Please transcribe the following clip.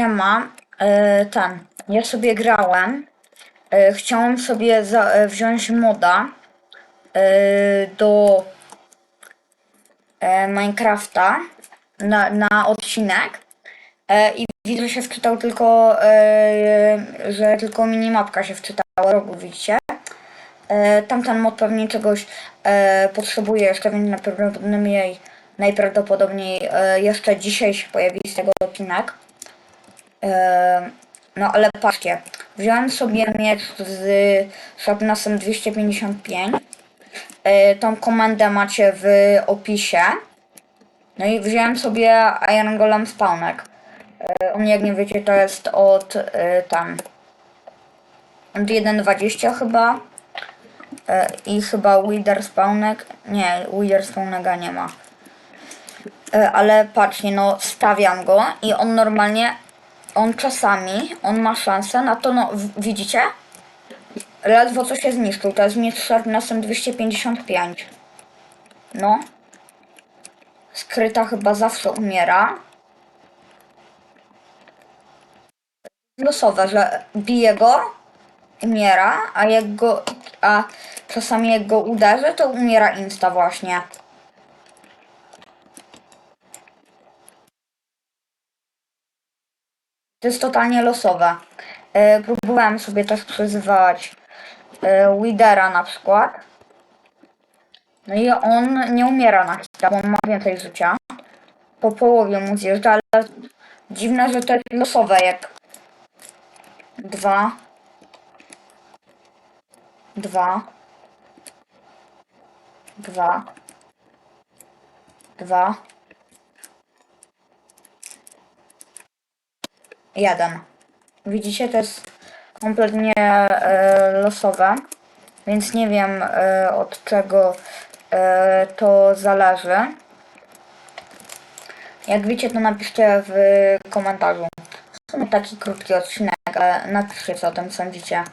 Siema, e, ten, ja sobie grałem, e, chciałem sobie e, wziąć moda do Minecrafta na, na odcinek i widzę, się wczytał tylko, że tylko minimapka się wczytała, rogu widzicie. Tamten mod pewnie czegoś potrzebuje jeszcze, więc najprawdopodobniej, najprawdopodobniej jeszcze dzisiaj się pojawi z tego odcinek. E, no ale patrzcie, wziąłem sobie miecz z Sharpnessem 255. E, tą komendę macie w opisie. No i wziąłem sobie Iron Golem Spawnek. E, on jak nie wiecie to jest od e, tam od 1.20 chyba. E, I chyba Wither Spawnek. Nie, Wither Spawnego nie ma. E, ale patrzcie, no stawiam go i on normalnie, on czasami, on ma szansę na to, no widzicie? Ledwo co się zniszczył, to jest miecz Sharpnessem 255. No. Skryta chyba zawsze umiera. Losowe, że bije go, umiera, a jak go, a czasami jak go uderzy, to umiera insta właśnie. To jest totalnie losowe. E, próbowałem sobie też przyzywać e, Widera na przykład. No i on nie umiera na hita, bo on ma więcej życia. Po połowie mu zjeżdża, ale dziwne, że to jest losowe, jak dwa, dwa, dwa, dwa, jeden. Widzicie, to jest kompletnie e, losowe, więc nie wiem e, od czego e, to zależy. Jak wiecie, to napiszcie w komentarzu. W sumie taki krótki odcinek, ale napiszcie co o tym sądzicie.